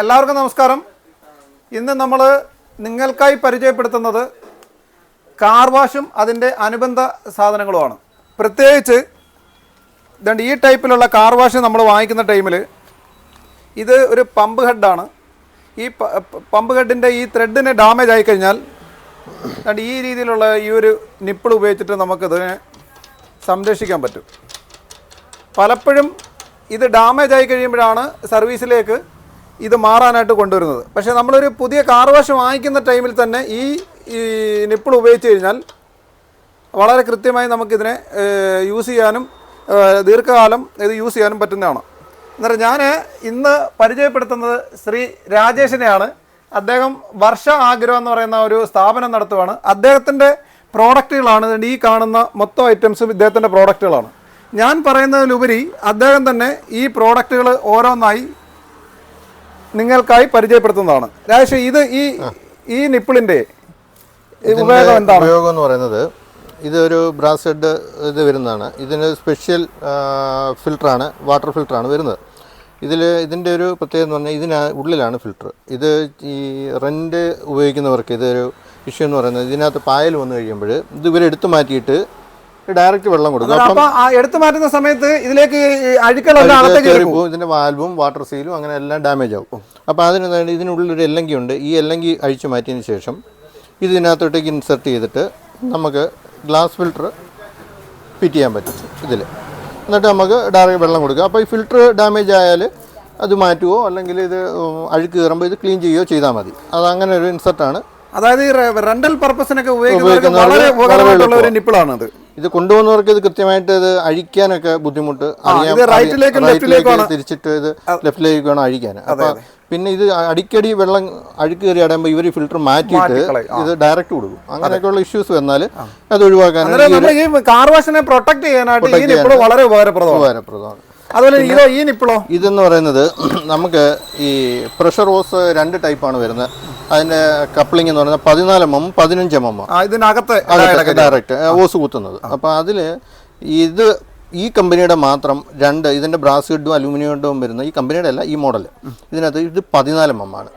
എല്ലാവർക്കും നമസ്കാരം. ഇന്ന് നമ്മൾ നിങ്ങൾക്കായി പരിചയപ്പെടുത്തുന്നത് കാർ വാഷും അതിന്റെ അനുബന്ധ സാധനങ്ങളുമാണ്. പ്രത്യേകിച്ച് ഇതുണ്ട് ഈ ടൈപ്പിലുള്ള കാർ വാഷ് നമ്മൾ വാങ്ങിക്കുന്ന ടൈമിൽ ഇത് ഒരു പമ്പ് ഹെഡാണ്. ഈ പമ്പ് ഹെഡിന്റെ ഈ ത്രെഡിന് ഡാമേജ് ആയി കഴിഞ്ഞാൽ ദാണ്ട് ഈ രീതിയിലുള്ള ഈ ഒരു നിപ്പിൾ ഉപയോഗിച്ചിട്ട് നമുക്കിതിനെ സംരക്ഷിക്കാൻ പറ്റും. പലപ്പോഴും ഇത് ഡാമേജ് ആയി കഴിയുമ്പോഴാണ് സർവീസിലേക്ക് ഇത് മാറാനായിട്ട് കൊണ്ടുവരുന്നത്. പക്ഷേ നമ്മളൊരു പുതിയ കാർ വാഷ് വാങ്ങിക്കുന്ന ടൈമിൽ തന്നെ ഈ ഈ നിപ്പിൾ ഉപയോഗിച്ച് കഴിഞ്ഞാൽ വളരെ കൃത്യമായി നമുക്കിതിനെ യൂസ് ചെയ്യാനും ദീർഘകാലം ഇത് യൂസ് ചെയ്യാനും പറ്റുന്നതാണ്. അന്നേരം ഞാൻ ഇന്ന് പരിചയപ്പെടുത്തുന്നത് ശ്രീ രാജേഷിനെയാണ്. അദ്ദേഹം വർഷ ആഗ്രഹം എന്ന് പറയുന്ന ഒരു സ്ഥാപനം നടത്തുവാണ്. അദ്ദേഹത്തിന്റെ പ്രോഡക്റ്റുകളാണ് ഈ കാണുന്ന മൊത്തം ഐറ്റംസും ഇദ്ദേഹത്തിന്റെ പ്രോഡക്റ്റുകളാണ്. ഞാൻ പറയുന്നതിലുപരി അദ്ദേഹം തന്നെ ഈ പ്രോഡക്റ്റുകൾ ഓരോന്നായി നിങ്ങൾക്കായി പരിചയപ്പെടുത്തുന്നതാണ്. രാജേഷ് ഇത് ഈ ഈ നിപ്പിളിന്റെ ഉപയോഗം എന്താണ്? ഉപയോഗം എന്ന് പറയുന്നത് ഇതൊരു ബ്രാസ് ഹെഡ് ഇത് വരുന്നതാണ്. ഇതിന് സ്പെഷ്യൽ ഫിൽട്ടറാണ് വാട്ടർ ഫിൽട്ടറാണ് വരുന്നത്. ഇതിൽ ഇതിന്റെ ഒരു പ്രത്യേകത എന്ന് പറഞ്ഞാൽ ഇതിന് ഉള്ളിലാണ് ഫിൽറ്റർ ഇത് ഈ റെന്റ് ഉപയോഗിക്കുന്നവർക്ക് ഇതൊരു ഇഷ്യൂ എന്ന് പറയുന്നത് ഇതിനകത്ത് പായൽ വന്നു കഴിയുമ്പോൾ ഇത് ഇവരെടുത്ത് മാറ്റിയിട്ട് ഡയറക്റ്റ് വെള്ളം കൊടുക്കും. അപ്പൊ എടുത്തു മാറ്റുന്ന സമയത്ത് ഇതിലേക്ക് അഴുക്കളെല്ലാം ഇതിന്റെ വാൽവും വാട്ടർ സീലും അങ്ങനെ എല്ലാം ഡാമേജ് ആകും അപ്പൊ അതിന് ഇതിനുള്ളിൽ ഒരു എല്ലങ്കി ഉണ്ട്. ഈ എല്ലങ്കി അഴിച്ചു മാറ്റിയതിന് ശേഷം ഇത് ഇതിനകത്തോട്ടേക്ക് ഇൻസെർട്ട് ചെയ്തിട്ട് നമുക്ക് ഗ്ലാസ് ഫിൽറ്റർ ഫിറ്റ് ചെയ്യാൻ പറ്റും ഇതിൽ എന്നിട്ട് നമുക്ക് ഡയറക്റ്റ് വെള്ളം കൊടുക്കുക. അപ്പോൾ ഈ ഫിൽറ്റർ ഡാമേജ് ആയാൽ അത് മാറ്റുകയോ അല്ലെങ്കിൽ ഇത് അഴുക്ക് കയറുമ്പോൾ ഇത് ക്ലീൻ ചെയ്യുകയോ ചെയ്താൽ മതി. അത് അങ്ങനെ ഒരു ഇൻസെർട്ടാണ് അതായത് റെന്റൽ പർപ്പസിനൊക്കെ ഉപയോഗിക്കുന്നവർക്ക് വളരെ ഉപകാരമായിട്ടുള്ള ഒരു നിപ്പിളാണ് നിപ്പിളാണ് ഇത് കൊണ്ടുവന്നവർക്ക് കൊണ്ടുപോകുന്നവർക്ക് ഇത് കൃത്യമായിട്ട് ഇത് അഴിക്കാനൊക്കെ ബുദ്ധിമുട്ട്. അറിയാം. തിരിച്ചിട്ട് ഇത് ലെഫ്റ്റിലേക്ക് വേണം അഴിക്കാൻ അപ്പൊ പിന്നെ ഇത് അടിക്കടി വെള്ളം അഴുക്ക് കയറി അടയുമ്പോൾ ഇവർ ഫിൽറ്റർ മാറ്റിയിട്ട് ഇത് ഡയറക്റ്റ് കൊടുക്കും. അങ്ങനെയൊക്കെയുള്ള ഇഷ്യൂസ് വന്നാൽ അത് ഒഴിവാക്കാൻ കാർ വാഷിനെ പ്രൊട്ടക്ട് ചെയ്യാനായിട്ട് വളരെ ഉപകാരപ്രദമാണ്. ഉപകാരപ്രദമാണ്. അതുപോലെ ഇതോ ഈ നിപ്പിളോ? ഇതെന്ന് പറയുന്നത് നമുക്ക് ഈ പ്രഷർ ഹോസ് രണ്ട് ടൈപ്പാണ് വരുന്നത്. അതിന്റെ കപ്ലിംഗ് എന്ന് പറയുന്നത് പതിനാല് എം എം പതിനഞ്ച് എം എം. ഇതിനകത്ത് ഡയറക്റ്റ് ഓസ് കുത്തുന്നത്. അപ്പോൾ അതിൽ ഇത് ഈ കമ്പനിയുടെ മാത്രം രണ്ട് ഇതിന്റെ ബ്രാസ് ഹെഡും അലൂമിനിയം ഹെഡും വരുന്ന ഈ കമ്പനിയുടെ അല്ല ഈ മോഡൽ ഇതിനകത്ത് ഇത് പതിനാല് എം എം ആണ്.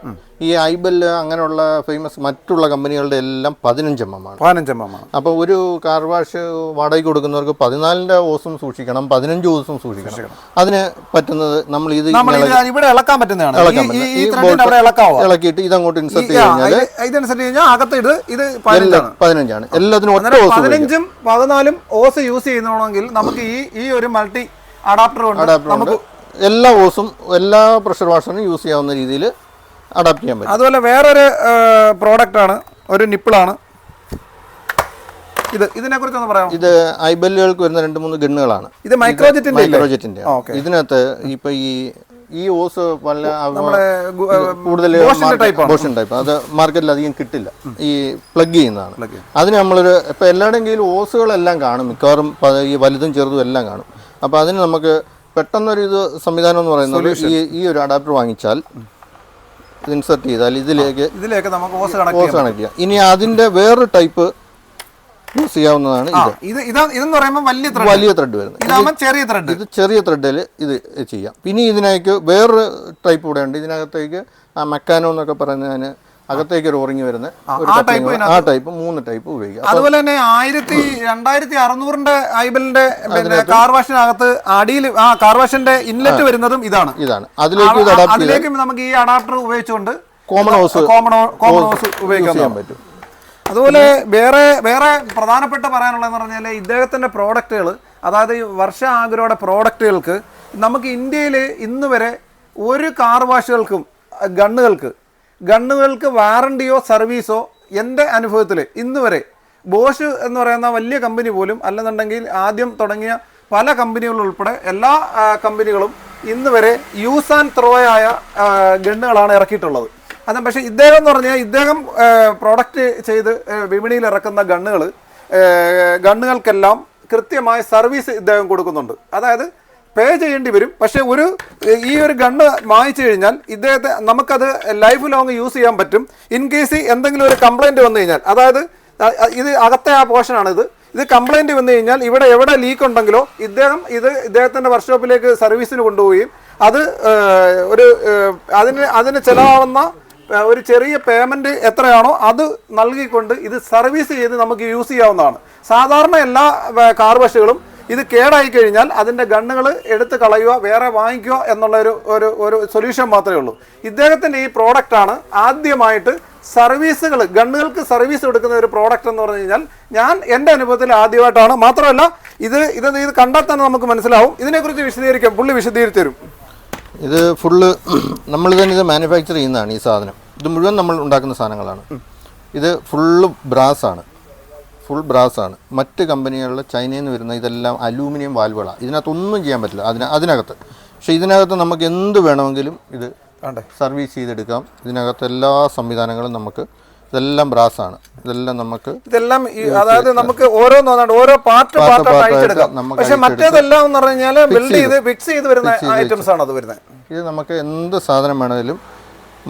ഈ ഐബൽ അങ്ങനെയുള്ള ഫേമസ് മറ്റുള്ള കമ്പനികളുടെ എല്ലാം പതിനഞ്ച് എം എം ആണ് പതിനഞ്ചെണ്ണമാണ്. അപ്പോൾ ഒരു കാർ വാഷ് വാടകയ്ക്ക് കൊടുക്കുന്നവർക്ക് പതിനാലിന്റെ ഓസും സൂക്ഷിക്കണം പതിനഞ്ച് ഓസും സൂക്ഷിക്കണം. അതിന് പറ്റുന്നത് നമ്മൾ ഇത് ഇവിടെ ഇളക്കാൻ പറ്റുന്നതാണ്. ഇളക്കിയിട്ട് ഇതങ്ങോട്ട് ഇൻസെർട്ട് കഴിഞ്ഞാൽ ഇത് ഇതനുസരിച്ച് കഴിഞ്ഞാൽ അകത്ത് ഇത് ഇത് പതിനഞ്ചാണ്. എല്ലാത്തിനും ഒറ്റ ഓസ് പതിനഞ്ചും പതിനാലും ഓസ് യൂസ് ചെയ്യുന്നതാണെങ്കിൽ നമുക്ക് ഈ ഈ ഒരു മൾട്ടി അഡാപ്റ്റർ അഡാപ്റ്റർ നമുക്ക് എല്ലാ ഓസും എല്ലാ പ്രഷർ വാഷറിനും യൂസ് ചെയ്യാവുന്ന രീതിയിൽ അഡാപ്റ്റ് ചെയ്യാൻ പറ്റും. അതുപോലെ വേറൊരു പ്രോഡക്റ്റ് ആണ് ഒരു നിപ്പിളാണ്. ഇത് ഇതിനെ കുറിച്ച് ഒന്ന് പറയാം ഇത് ഐബല്ലുകൾക്ക് വരുന്ന രണ്ട് മൂന്ന് ഗണ്ണുകളാണ്. ഇത് മൈക്രോജെറ്റിന്റെ മൈക്രോജെറ്റിന്റെ. ഇതിനകത്ത് ഇപ്പൊ ഈ ഈ ഓസ് ഗു- കൂടുതൽ. ബോഷൻ ടൈപ്പ്. അത് മാർക്കറ്റിൽ അധികം കിട്ടില്ല. ഈ പ്ലഗ് ചെയ്യുന്നതാണ്. അതിന് നമ്മളൊരു ഇപ്പൊ എല്ലാവരുടെയും കയ്യിൽ ഓസുകളെല്ലാം കാണും. മിക്കവാറും ഈ വലുതും ചെറുതും എല്ലാം കാണും. അപ്പൊ അതിന് നമുക്ക് പെട്ടെന്നൊരു ഇത് സംവിധാനം എന്ന് പറയുന്നത് ഈ ഈ ഒരു അഡാപ്റ്റർ വാങ്ങിച്ചാൽ ഇൻസെർട്ട് ചെയ്താൽ ഇതിലേക്ക് ഇതിലേക്ക് നമുക്ക് ഓസ് കണക്ട് ഓസ് കണക്ട് ചെയ്യാം. ഇനി അതിന്റെ വേറൊരു ടൈപ്പ് യൂസ് ചെയ്യാവുന്നതാണ് ഇത്. ഇത് ഇതാ ഇതെന്ന് പറയുമ്പോൾ വലിയ ത്രെഡ് വലിയ ത്രെഡ് വരുന്നത്. ചെറിയ ത്രെഡ് ഇത് ചെറിയ ത്രെഡിൽ ഇത് ചെയ്യാം. പിന്നെ ഇതിനേക്ക് വേറൊരു ടൈപ്പ് ഇവിടെ ഉണ്ട്. ഇതിനകത്തേക്ക് ആ മെക്കാനോ എന്നൊക്കെ പറയുന്നതിന് അകത്തേക്ക് ഒരു ഓറിങ് വരുന്ന ആ ടൈപ്പ് മൂന്ന് ടൈപ്പ് ഉപയോഗിക്കാം. അതുപോലെ തന്നെ ആയിരത്തി രണ്ടായിരത്തി അറുന്നൂറിന്റെ ഐബലിന്റെ കാർ വാഷിനകത്ത് അടിയിൽ ആ കാർ വാഷിന്റെ ഇൻലെറ്റ് വരുന്നതും ഇതാണ്. ഇതാണ്. അതിലേക്ക് അതിലേക്ക് നമുക്ക് ഈ അഡാപ്റ്റർ ഉപയോഗിച്ചുകൊണ്ട് common hose common common hose ഉപയോഗിക്കാൻ പറ്റും. അതുപോലെ വേറെ വേറെ പ്രധാനപ്പെട്ട പറയാനുള്ളതെന്ന് പറഞ്ഞാൽ ഇദ്ദേഹത്തിന്റെ പ്രോഡക്റ്റുകൾ അതായത് ഈ വർഷ ആഗ്രയുടെ പ്രോഡക്റ്റുകൾക്ക് നമുക്ക് ഇന്ത്യയിൽ ഇന്ന് വരെ ഒരു കാർ വാഷുകൾക്കും ഗണ്ണുകൾക്ക് ഗണ്ണുകൾക്ക് വാറണ്ടിയോ സർവീസോ എന്റെ അനുഭവത്തിൽ ഇന്ന് വരെ ബോഷ് എന്ന് പറയുന്ന വലിയ കമ്പനി പോലും അല്ലെന്നുണ്ടെങ്കിൽ ആദ്യം തുടങ്ങിയ പല കമ്പനികളുൾപ്പെടെ എല്ലാ കമ്പനികളും ഇന്ന് വരെ യൂസ് ആൻഡ് ത്രോ ആയ ഗണ്ണുകളാണ് ഇറക്കിയിട്ടുള്ളത്. അത് പക്ഷേ ഇദ്ദേഹം എന്ന് പറഞ്ഞാൽ ഇദ്ദേഹം പ്രോഡക്റ്റ് ചെയ്ത് വിപണിയിൽ ഇറക്കുന്ന ഗണ്ണുകൾ ഗണ്ണുകൾക്കെല്ലാം കൃത്യമായ സർവീസ് ഇദ്ദേഹം കൊടുക്കുന്നുണ്ട്. അതായത് പേ ചെയ്യേണ്ടി വരും. പക്ഷേ ഒരു ഈ ഒരു ഗണ്ണ് വാങ്ങിച്ചു കഴിഞ്ഞാൽ ഇദ്ദേഹത്തെ നമുക്കത് ലൈഫ് ലോങ് യൂസ് ചെയ്യാൻ പറ്റും. ഇൻ കേസ് എന്തെങ്കിലും ഒരു കംപ്ലൈന്റ് വന്നു കഴിഞ്ഞാൽ അതായത് ഇത് അകത്തെ ആ പോർഷനാണിത് ഇത് കംപ്ലൈന്റ് വന്നു കഴിഞ്ഞാൽ ഇവിടെ എവിടെ ലീക്ക് ഉണ്ടെങ്കിലോ ഇദ്ദേഹം ഇത് ഇദ്ദേഹത്തിന്റെ വർക്ക്ഷോപ്പിലേക്ക് സർവീസിന് കൊണ്ടുപോവുകയും അത് ഒരു അതിന് അതിന് ചിലവാകുന്ന ഒരു ചെറിയ പേയ്മെന്റ് എത്രയാണോ അത് നൽകിക്കൊണ്ട് ഇത് സർവീസ് ചെയ്ത് നമുക്ക് യൂസ് ചെയ്യാവുന്നതാണ്. സാധാരണ എല്ലാ കാർ ഇത് കേടായി കഴിഞ്ഞാൽ അതിന്റെ ഗണ്ണുകൾ എടുത്ത് കളയുക വേറെ വാങ്ങിക്കുക എന്നുള്ള ഒരു ഒരു ഒരു സൊല്യൂഷൻ മാത്രമേ ഉള്ളൂ. ഇദ്ദേഹത്തിന്റെ ഈ പ്രോഡക്റ്റാണ് ആദ്യമായിട്ട് സർവീസുകൾ ഗണ്ണുകൾക്ക് സർവീസ് കൊടുക്കുന്ന ഒരു പ്രോഡക്റ്റ് എന്ന് പറഞ്ഞു കഴിഞ്ഞാൽ ഞാൻ എന്റെ അനുഭവത്തിൽ ആദ്യമായിട്ടാണ്. മാത്രമല്ല ഇത് ഇത് ഇത് കണ്ടാൽ തന്നെ നമുക്ക് മനസ്സിലാവും. ഇതിനെക്കുറിച്ച് വിശദീകരിക്കാം. പുള്ളി വിശദീകരിച്ചു തരും. ഇത് ഫുള്ള് നമ്മൾ തന്നെ ഇത് മാനുഫാക്ചർ ചെയ്യുന്നതാണ് ഈ സാധനം. ഇത് മുഴുവൻ നമ്മൾ ഉണ്ടാക്കുന്ന സാധനങ്ങളാണ്. ഇത് ഫുള്ള് ബ്രാസാണ് ഫുൾ ബ്രാസ് ആണ്. മറ്റ് കമ്പനികളിൽ ചൈനയിൽ നിന്ന് വരുന്ന ഇതെല്ലാം അലൂമിനിയം വാൽവുകളാണ് ഇതിനകത്തൊന്നും ചെയ്യാൻ പറ്റില്ല. അതിന അതിനകത്ത്. പക്ഷേ ഇതിനകത്ത് നമുക്ക് എന്ത് വേണമെങ്കിലും ഇത് സർവീസ് ചെയ്തെടുക്കാം. ഇതിനകത്ത് എല്ലാ സംവിധാനങ്ങളും നമുക്ക് ഇതെല്ലാം ബ്രാസ് ആണ്. ഇതെല്ലാം നമുക്ക് ഇതെല്ലാം അതായത് നമുക്ക് ഓരോ ഓരോ പാർട്ട് പാർട്ട് പക്ഷെ മറ്റേതെല്ലാം എന്ന് പറഞ്ഞാൽ ബിൽഡ് ചെയ്ത് ഫിക്സ് ചെയ്ത് വരുന്ന ഐറ്റംസ് ആണ് അത് വരുന്നത്. ഇത് നമുക്ക് എന്ത് സാധനം വേണമെങ്കിലും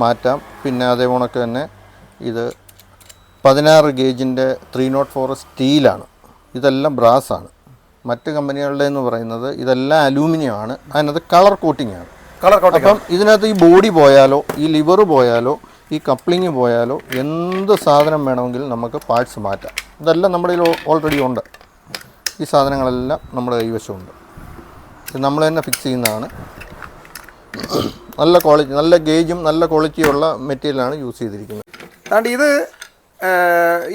മാറ്റാം. പിന്നെ അതേ കണക്ക് തന്നെ ഇത് പതിനാറ് ഗേജിന്റെ ത്രീ നോട്ട് ഫോർ സ്റ്റീലാണ്. ഇതെല്ലാം ബ്രാസാണ്. മറ്റ് കമ്പനികളുടെ എന്ന് പറയുന്നത് ഇതെല്ലാം അലൂമിനിയം ആണ് അതിനകത്ത് കളർ കോട്ടിംഗ് ആണ് കളർ കോട്ടിംഗ് അപ്പം ഇതിനകത്ത് ഈ ബോഡി പോയാലോ ഈ ലിവർ പോയാലോ ഈ കപ്ലിങ് പോയാലോ എന്ത് സാധനം വേണമെങ്കിലും നമുക്ക് പാർട്സ് മാറ്റാം. ഇതെല്ലാം നമ്മുടെ കയ്യിൽ ഓൾറെഡി ഉണ്ട്. ഈ സാധനങ്ങളെല്ലാം നമ്മുടെ കൈവശമുണ്ട്. ഇത് നമ്മൾ തന്നെ ഫിക്സ് ചെയ്യുന്നതാണ്. നല്ല ക്വാളിറ്റി നല്ല ഗേജും നല്ല ക്വാളിറ്റിയുള്ള മെറ്റീരിയലാണ് യൂസ് ചെയ്തിരിക്കുന്നത്. അതുകൊണ്ട് ഇത്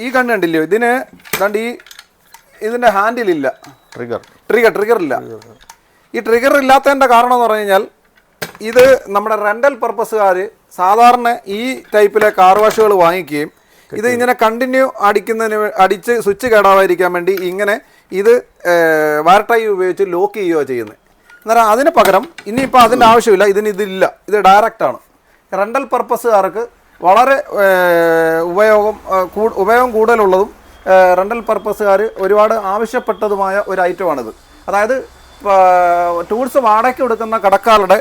ഈ കണ്ണ് കണ്ടില്ലയോ ഇതിന് കണ്ട് ഈ ഇതിന്റെ ഹാൻഡിലില്ല ട്രിഗർ ട്രിഗർ ട്രിഗർ ഇല്ല. ഈ ട്രിഗർ ഇല്ലാത്തതിന്റെ കാരണം എന്ന് പറഞ്ഞു കഴിഞ്ഞാൽ ഇത് നമ്മുടെ റെന്റൽ പർപ്പസുകാർ സാധാരണ ഈ ടൈപ്പിലെ കാർ വാഷുകൾ വാങ്ങിക്കുകയും ഇത് ഇങ്ങനെ കണ്ടിന്യൂ അടിക്കുന്നതിന് അടിച്ച് സ്വിച്ച് കേടാവാതിരിക്കാൻ വേണ്ടി ഇങ്ങനെ ഇത് വയർടൈ ഉപയോഗിച്ച് ലോക്ക് ചെയ്യുകയോ ചെയ്യുന്നത് അന്നേരം അതിന് പകരം ഇനിയിപ്പോൾ അതിന്റെ ആവശ്യമില്ല. ഇതിന് ഇതില്ല. ഇത് ഡയറക്റ്റാണ് റെന്റൽ പർപ്പസുകാർക്ക് വളരെ ഉപയോഗം ഉപയോഗം കൂടുതലുള്ളതും റെന്റൽ പർപ്പസുകാർ ഒരുപാട് ആവശ്യപ്പെട്ടതുമായ ഒരു ഐറ്റമാണിത് അതായത് ടൂൾസ് വാടകയ്ക്ക് കൊടുക്കുന്ന കടക്കാരുടെ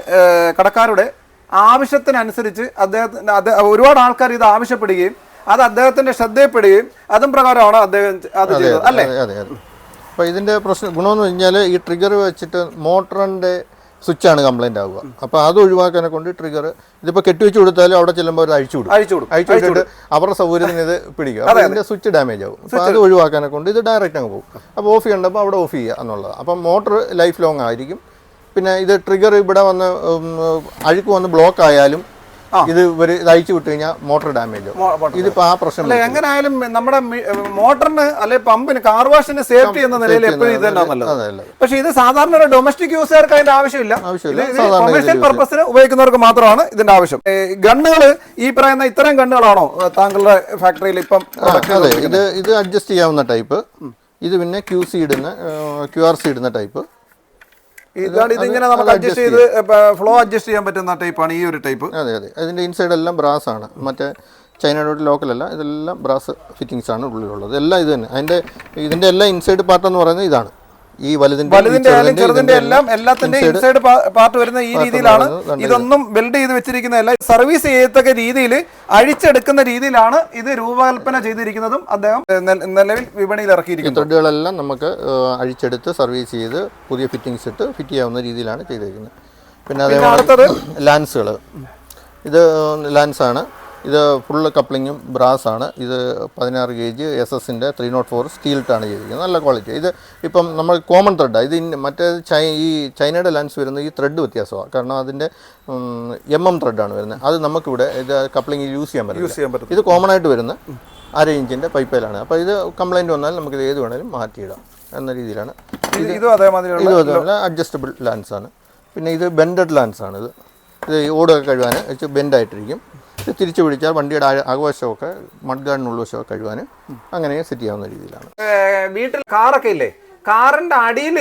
കടക്കാരുടെ ആവശ്യത്തിനനുസരിച്ച് അദ്ദേഹത്തിന്റെ അദ്ദേഹം ഒരുപാട് ആൾക്കാർ ഇത് ആവശ്യപ്പെടുകയും അത് അദ്ദേഹത്തിന്റെ ശ്രദ്ധയിൽപ്പെടുകയും അതും പ്രകാരമാണ് അദ്ദേഹം അത് ചെയ്തത് അല്ലേ? അപ്പോൾ ഇതിന്റെ പ്രശ്നം ഗുണമെന്ന് കഴിഞ്ഞാൽ ഈ ട്രിഗർ വെച്ചിട്ട് മോട്ടറിന്റെ സ്വിച്ചാണ് കംപ്ലൈന്റ് ആവുക. അപ്പോൾ അത് ഒഴിവാക്കാനെ കൊണ്ട് ട്രിഗർ ഇതിപ്പോൾ കെട്ടിവെച്ച് കൊടുത്താലും അവിടെ ചെല്ലുമ്പോൾ അത് അഴിച്ചു കൊടുക്കും. അഴിച്ചു വിട്ടിട്ട് അവരുടെ സൗകര്യത്തിന് ഇത് പിടിക്കുക. അപ്പോൾ ഇതിന്റെ സ്വിച്ച് ഡാമേജ് ആവും. അപ്പോൾ അത് ഒഴിവാക്കാനെ കൊണ്ട് ഇത് ഡയറക്റ്റ് അങ്ങ് പോകും. അപ്പോൾ ഓഫ് ചെയ്യേണ്ടപ്പോൾ അവിടെ ഓഫ് ചെയ്യുക എന്നുള്ളത്. അപ്പം മോട്ടർ ലൈഫ് ലോങ് ആയിരിക്കും. പിന്നെ ഇത് ട്രിഗർ ഇവിടെ വന്ന് അഴുക്ക് വന്ന് ബ്ലോക്ക് ആയാലും ഇത് ഇവർ അയച്ചു വിട്ട് കഴിഞ്ഞാൽ മോട്ടർ ഡാമേജ് ഇത് മോ- motor. ആ പ്രശ്നം എങ്ങനെയായാലും നമ്മുടെ മോട്ടറിന് അല്ലെ പമ്പിന് കാർ വാഷിന് സേഫ്റ്റി എന്ന നിലയിൽ എപ്പോഴും ഇത് തന്നെ നല്ലത്. പക്ഷേ ഇത് സാധാരണ ഒരു ഡൊമസ്റ്റിക് യൂസുകാർക്ക് അതിന്റെ ആവശ്യമില്ല. കൊമേഴ്ഷ്യൽ പർപ്പസിന് ഉപയോഗിക്കുന്നവർക്ക് മാത്രമാണ് ഇതിന്റെ ആവശ്യം. ഗണ്ണുകൾ ഈ പറയുന്ന ഇത്തരം ഗണ്ണുകളാണോ താങ്കളുടെ ഫാക്ടറിയിൽ ഇപ്പം ഇത് ഇത് അഡ്ജസ്റ്റ് ചെയ്യാവുന്ന ടൈപ്പ് ഇത് പിന്നെ ക്യൂ സി ഇടുന്ന ക്യു ആർ സി ഇടുന്ന ടൈപ്പ് ഇതാണ് ഇതിങ്ങനെ നമുക്ക് അഡ്ജസ്റ്റ് ചെയ്ത് ഫ്ലോ അഡ്ജസ്റ്റ് ചെയ്യാൻ പറ്റുന്ന ടൈപ്പാണ് ഈ ഒരു ടൈപ്പ് അതെ അതെ. അതിന്റെ ഇൻസൈഡ് എല്ലാം ബ്രാസ് ആണ്. മറ്റേ ചൈനയുടെ ലോക്കലല്ല ഇതെല്ലാം ബ്രാസ് ഫിറ്റിങ്സ് ആണ് ഉള്ളിലുള്ളത്. എല്ലാം ഇത് തന്നെ. അതിന്റെ ഇതിന്റെ എല്ലാം ഇൻസൈഡ് പാർട്ട് എന്ന് പറയുന്നത് ഇതാണ്. ഈ വലുതിന്റെ ആയാലും ചെറുതിന്റെ എല്ലാം എല്ലാത്തിന്റെ ഇൻസൈഡ് പാർട്ട് വരുന്ന ഈ രീതിയിലാണ് ഇതൊന്നും ബിൽഡ് ചെയ്ത് വെച്ചിരിക്കുന്നതല്ല സർവീസ് ചെയ്യത്തക്ക രീതിയിൽ അഴിച്ചെടുക്കുന്ന രീതിയിലാണ് ഇത് രൂപകൽപ്പന ചെയ്തിരിക്കുന്നതും അദ്ദേഹം നിലവിൽ വിപണിയിൽ ഇറക്കിയിരിക്കുന്നത്. ത്രെഡുകളെല്ലാം നമുക്ക് അഴിച്ചെടുത്ത് സർവീസ് ചെയ്ത് പുതിയ ഫിറ്റിംഗ്സ് ഇട്ട് ഫിറ്റ് ചെയ്യാവുന്ന രീതിയിലാണ് ചെയ്തിരിക്കുന്നത്. പിന്നെ അതേപോലെ ലാൻസുകൾ ഇത് ലാൻസാണ്. ഇത് ഫുള്ള് കപ്ലിങ്ങും ബ്രാസ് ആണ്. ഇത് പതിനാറ് കെ ജി എസ് എസിന്റെ ത്രീ നോട്ട് ഫോർ സ്റ്റീൽട്ടാണ് ചെയ്തിരിക്കുന്നത്. നല്ല ക്വാളിറ്റി ഇത് ഇപ്പം നമ്മൾ കോമൺ ത്രെഡാണ് ഇത് മറ്റേ ചൈ ഈ ചൈനയുടെ ലാൻസ് വരുന്ന ഈ ത്രെഡ് വ്യത്യാസമാണ്. കാരണം അതിന്റെ എം എം ത്രെഡാണ് വരുന്നത്. അത് നമുക്കിവിടെ ഇത് കപ്ലിംഗ് യൂസ് ചെയ്യാൻ പറ്റും യൂസ് ചെയ്യാൻ പറ്റും ഇത് കോമൺ ആയിട്ട് വരുന്ന അര ഇഞ്ചിന്റെ പൈപ്പയിലാണ് അപ്പോൾ ഇത് കംപ്ലൈന്റ് വന്നാൽ നമുക്കിത് ഏത് വേണേലും മാറ്റിയിടാം എന്ന രീതിയിലാണ്. ഇത് ഇത് അതുപോലെ അഡ്ജസ്റ്റബിൾ ലാൻസാണ് പിന്നെ ഇത് ബെൻഡഡ് ലാൻസാണ് ഇത്. ഇത് ഓടൊക്കെ കഴുകാൻ വെച്ച് ബെൻഡായിട്ടിരിക്കും തിരിച്ചു പിടിച്ചാൽ വണ്ടിയുടെ അക- അകവശമൊക്കെ മഡ്ഗാർഡിന് ഉൾവശമൊക്കെ കഴുകാൻ അങ്ങനെ സെറ്റ് ചെയ്യാവുന്ന രീതിയിലാണ്. വീട്ടിൽ കാറൊക്കെ ഇല്ലേ? കാറിന്റെ അടിയിൽ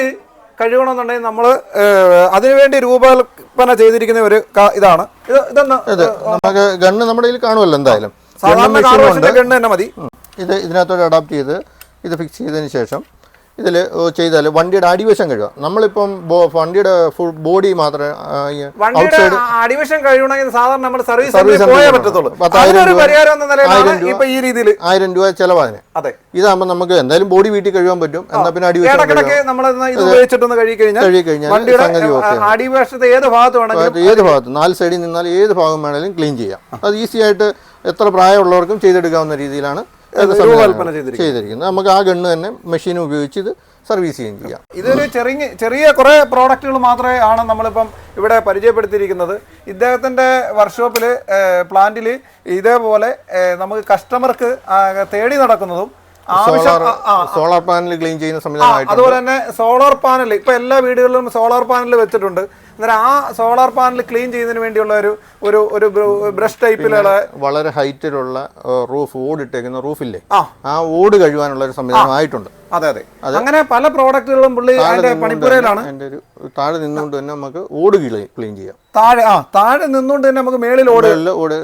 കഴുകണമെന്നുണ്ടെങ്കിൽ നമ്മൾ അതിനുവേണ്ടി രൂപകൽപ്പന ചെയ്തിരിക്കുന്ന ഒരു ഇതാണ്. ഇത് ഇതൊന്ന് ഇത് നമുക്ക് ഗണ്ണ് നമ്മുടെ കയ്യിൽ കാണുമല്ലോ എന്തായാലും. സാധാരണ ഗണ്ണ് തന്നെ മതി. ഇത് ഇതിനകത്തോട് അഡാപ്റ്റ് ചെയ്ത് ഇത് ഫിക്സ് ചെയ്തതിന് ശേഷം ഇതിൽ ചെയ്താൽ വണ്ടിയുടെ അടിവശം കഴിയുക നമ്മളിപ്പം വണ്ടിയുടെ ഫുൾ ബോഡി മാത്രമേ അടിവശം കഴിയണമെങ്കിൽ സാധാരണ നമ്മൾ സർവീസ് പോയേ പറ്റത്തുള്ളൂ. ഈ രീതിയിൽ ആയിരം രൂപ ചിലവാതിന് അതെ. ഇതാകുമ്പോൾ നമുക്ക് എന്തായാലും ബോഡി വീട്ടിൽ കഴുകാൻ പറ്റും. എന്നാൽ പിന്നെ അടിവശം അടിവശത്തെ ഏത് ഭാഗത്ത് വേണമെങ്കിലും ഏത് ഭാഗത്ത്? നാല് സൈഡിൽ നിന്നാൽ ഏത് ഭാഗം വേണമെങ്കിലും ക്ലീൻ ചെയ്യാം. അത് ഈസി ആയിട്ട് എത്ര പ്രായമുള്ളവർക്കും ചെയ്തെടുക്കാവുന്ന രീതിയിലാണ് രൂപകൽപ്പന ചെയ്തിരിക്കുന്നത്. നമുക്ക് ആ ഗണ്ണ് തന്നെ മെഷീൻ ഉപയോഗിച്ച് ഇത് സർവീസ് ചെയ്യുകയും ചെയ്യാം. ഇതൊരു ചെറിയ ചെറിയ കുറെ പ്രോഡക്റ്റുകൾ മാത്രമേ ആണ് നമ്മളിപ്പം ഇവിടെ പരിചയപ്പെടുത്തിയിരിക്കുന്നത്. ഇദ്ദേഹത്തിന്റെ വർക്ക്ഷോപ്പിൽ പ്ലാന്റിൽ ഇതേപോലെ നമുക്ക് കസ്റ്റമർക്ക് തേടി നടക്കുന്നതും സോളാർ പാനൽ ക്ലീൻ ചെയ്യുന്ന സംവിധാനമായിട്ട് അതുപോലെ തന്നെ സോളാർ പാനൽ ഇപ്പൊ എല്ലാ വീടുകളിലും സോളാർ പാനൽ വെച്ചിട്ടുണ്ട്. അന്നേരം ആ സോളാർ പാനൽ ക്ലീൻ ചെയ്യുന്നതിന് വേണ്ടിയുള്ള ഒരു ഒരു ഒരു ബ്രഷ് ടൈപ്പിലുള്ള വളരെ ഹൈറ്റിലുള്ള റൂഫ് ഓടിട്ടേക്കുന്ന റൂഫില്ലേ ആ. ആ ഓട് കഴിവാനുള്ള ഒരു സംവിധാനം ആയിട്ടുണ്ട്. അതെ അതെ. അങ്ങനെ പല പ്രോഡക്റ്റുകളും പുള്ളി അതിന്റെ പണിപ്പുരയിലാണ്. അതിന്റെ ഒരു താഴെ നിന്നുകൊണ്ട് തന്നെ നമുക്ക് ഓട് ക്ലീൻ ചെയ്യാം. താഴെ ആ താഴെ നിന്നുകൊണ്ട് തന്നെ നമുക്ക് മേളിൽ ഓട് ഓട്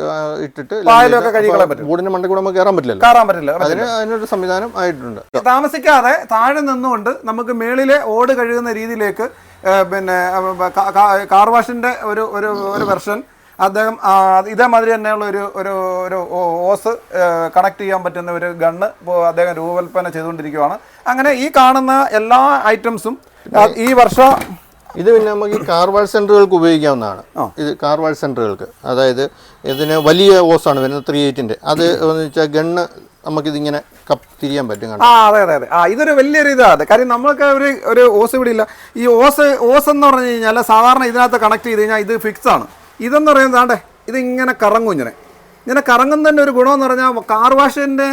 ഇട്ടിട്ട് പായലൊക്കെ കഴിക്കാൻ പറ്റും. ഓടിന്റെ മണ്ടയിൽ കൂടെ നമുക്ക് കയറാൻ പറ്റില്ല കയറാൻ പറ്റില്ല അതിന് അതിനൊരു സംവിധാനം ആയിട്ടുണ്ട്. താമസിക്കാതെ താഴെ നിന്നുകൊണ്ട് നമുക്ക് മേളിലെ ഓട് കഴുകുന്ന രീതിയിലേക്ക് പിന്നെ കാർ വാഷിന്റെ ഒരു ഒരു വെർഷൻ അദ്ദേഹം ഇതേമാതിരി തന്നെയുള്ള ഒരു ഒരു ഒരു ഓസ് കണക്ട് ചെയ്യാൻ പറ്റുന്ന ഒരു ഗണ്ണ് ഇപ്പോൾ അദ്ദേഹം രൂപകൽപ്പന ചെയ്തുകൊണ്ടിരിക്കുകയാണ് അങ്ങനെ ഈ കാണുന്ന എല്ലാ ഐറ്റംസും ഈ വർഷം ഇത് പിന്നെ നമുക്ക് ഈ കാർ വാഷ് ഉപയോഗിക്കാവുന്നതാണ്. ഇത് കാർ വാഷ് അതായത് ഇതിന് വലിയ ഓസാണ് വരുന്നത് ത്രീ എയ്റ്റിന്റെ അത് എന്ന് വെച്ചാൽ ഗണ്ണ് നമുക്കിതിങ്ങനെ കപ്പ് തിരിയാൻ പറ്റും? ആ അതെ അതെ അതെ. ആ ഇതൊരു വലിയൊരു ഇതാണ് കാര്യം നമ്മൾക്ക് ഒരു ഒരു ഓസ് ഇവിടെ ഇല്ല. ഈ ഓസ് ഓസ് എന്ന് പറഞ്ഞു കഴിഞ്ഞാൽ സാധാരണ ഇതിനകത്ത് കണക്ട് ചെയ്ത് കഴിഞ്ഞാൽ ഇത് ഫിക്സ് ആണ്. ഇതെന്ന് പറയുന്നത് ആണ്ടേ ഇതിങ്ങനെ കറങ്ങും ഇങ്ങനെ. ഇങ്ങനെ കറങ്ങുന്നതിന്റെ ഒരു ഗുണമെന്ന് പറഞ്ഞാൽ കാർ വാഷിന്റെ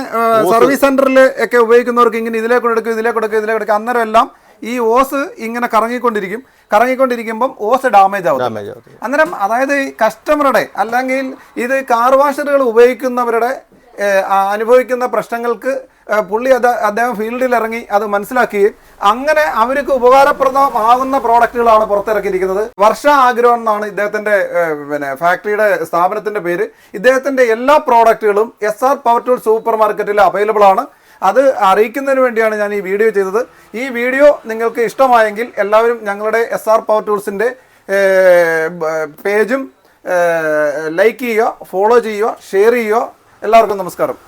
സർവീസ് സെന്ററിൽ ഒക്കെ ഉപയോഗിക്കുന്നവർക്ക് ഇങ്ങനെ ഇതിലേക്ക് എടുക്കും ഇതിലേക്ക് എടുക്കും ഇതിലേക്ക് എടുക്കും അന്നേരം എല്ലാം ഈ ഓസ് ഇങ്ങനെ കറങ്ങിക്കൊണ്ടിരിക്കും. കറങ്ങിക്കൊണ്ടിരിക്കുമ്പം ഓസ് ഡാമേജ് ആവും അന്നേരം അതായത് ഈ കസ്റ്റമറുടെ അല്ലെങ്കിൽ ഇത് കാർ വാഷറുകൾ ഉപയോഗിക്കുന്നവരുടെ അനുഭവിക്കുന്ന പ്രശ്നങ്ങൾക്ക് പുള്ളി അത് അദ്ദേഹം ഫീൽഡിൽ ഇറങ്ങി അത് മനസ്സിലാക്കുകയും അങ്ങനെ അവർക്ക് ഉപകാരപ്രദമാകുന്ന പ്രോഡക്റ്റുകളാണ് പുറത്തിറക്കിയിരിക്കുന്നത്. വർഷ ആഗ്രഹം എന്നാണ് ഇദ്ദേഹത്തിന്റെ പിന്നെ ഫാക്ടറിയുടെ സ്ഥാപനത്തിന്റെ പേര്. ഇദ്ദേഹത്തിന്റെ എല്ലാ പ്രോഡക്റ്റുകളും S R power tool super മാർക്കറ്റിൽ അവൈലബിൾ ആണ്. അത് അറിയിക്കുന്നതിന് വേണ്ടിയാണ് ഞാൻ ഈ വീഡിയോ ചെയ്തത്. ഈ വീഡിയോ നിങ്ങൾക്ക് ഇഷ്ടമായെങ്കിൽ എല്ലാവരും ഞങ്ങളുടെ എസ് ആർ പവർ ടൂൾസിന്റെ പേജും ലൈക്ക് ചെയ്യുക ഫോളോ ചെയ്യുക ഷെയർ ചെയ്യുക. എല്ലാവർക്കും നമസ്കാരം.